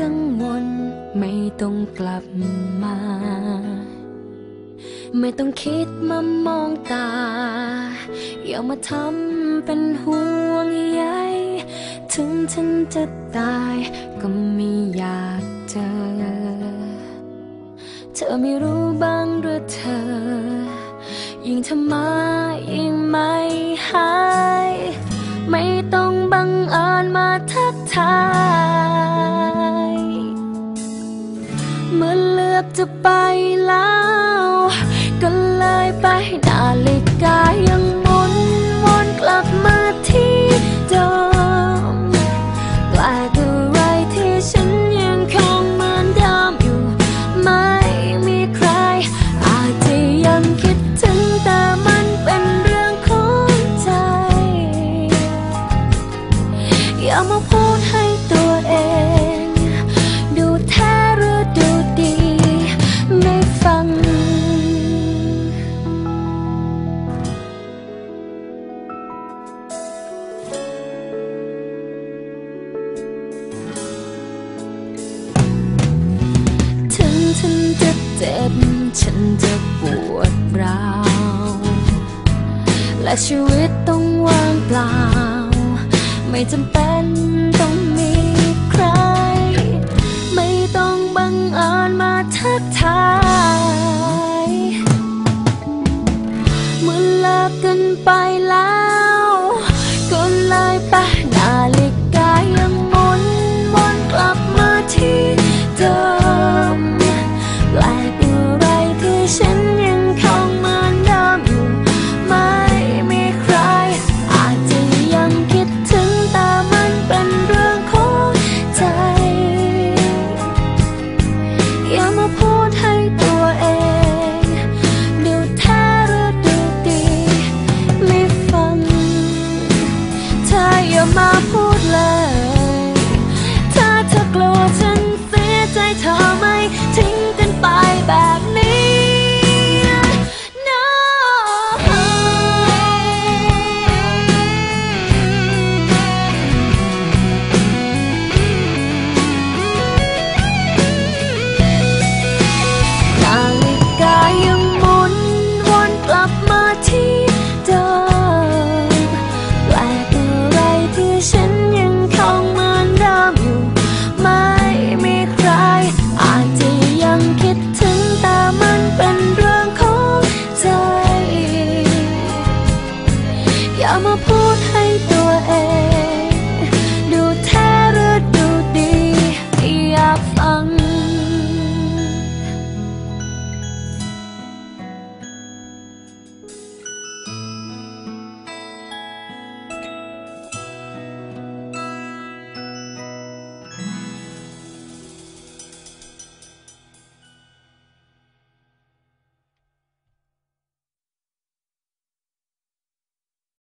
กังวลไม่ต้องกลับมา ไม่ต้องคิดมามองตา อย่ามาทำเป็นห่วงใยถึงฉันจะตายก็ไม่อยากเจอ เธอไม่รู้บ้างหรือเธอ ยิ่งทำไม อเลือกจะไปแล้ว ก็เลยไปนาฬิกา และชีวิตต้องว่างเปล่า ไม่จำเป็นต้องมีใคร ไม่ต้องบังเอิญมาทักทายเมื่อเลิกกันไป